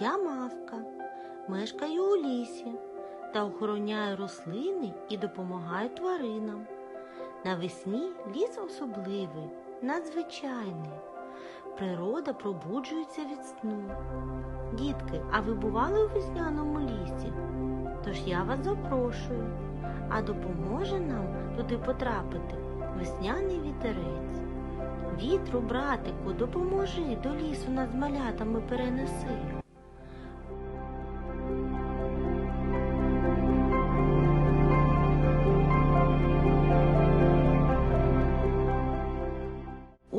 Я мавка, мешкаю у лісі та охороняю рослини і допомагаю тваринам. Навесні ліс особливий, надзвичайний. Природа пробуджується від сну. Дітки, а ви бували у весняному лісі? Тож я вас запрошую, а допоможе нам туди потрапити весняний вітерець. Вітру, братику, допоможи, до лісу нас з малятами перенеси.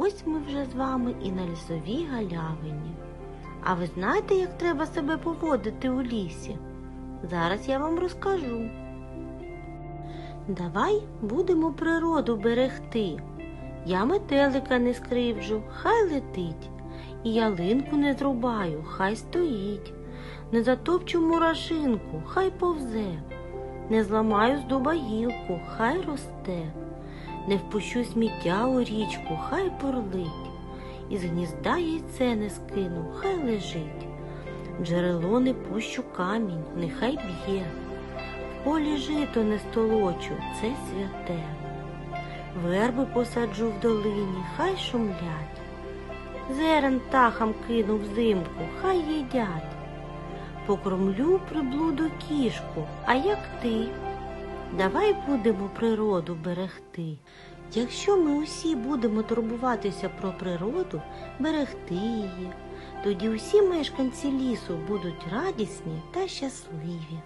Ось ми вже з вами і на лісовій галявині. А ви знаєте, як треба себе поводити у лісі? Зараз я вам розкажу. Давай будемо природу берегти. Я метелика не скривджу, хай летить, і ялинку не зрубаю, хай стоїть, не затопчу мурашинку, хай повзе, не зламаю з дуба гілку, хай росте, не впущу сміття у річку, хай порлить, із гнізда яйце не скину, хай лежить. Джерело не пущу камінь, нехай б'є, в полі жито не столочу, це святе. Верби посаджу в долині, хай шумлять. Зерен птахам кину взимку, хай їдять. Покормлю приблуду кішку, а як ти? Давай будемо природу берегти. Якщо ми усі будемо турбуватися про природу, берегти її, тоді усі мешканці лісу будуть радісні та щасливі.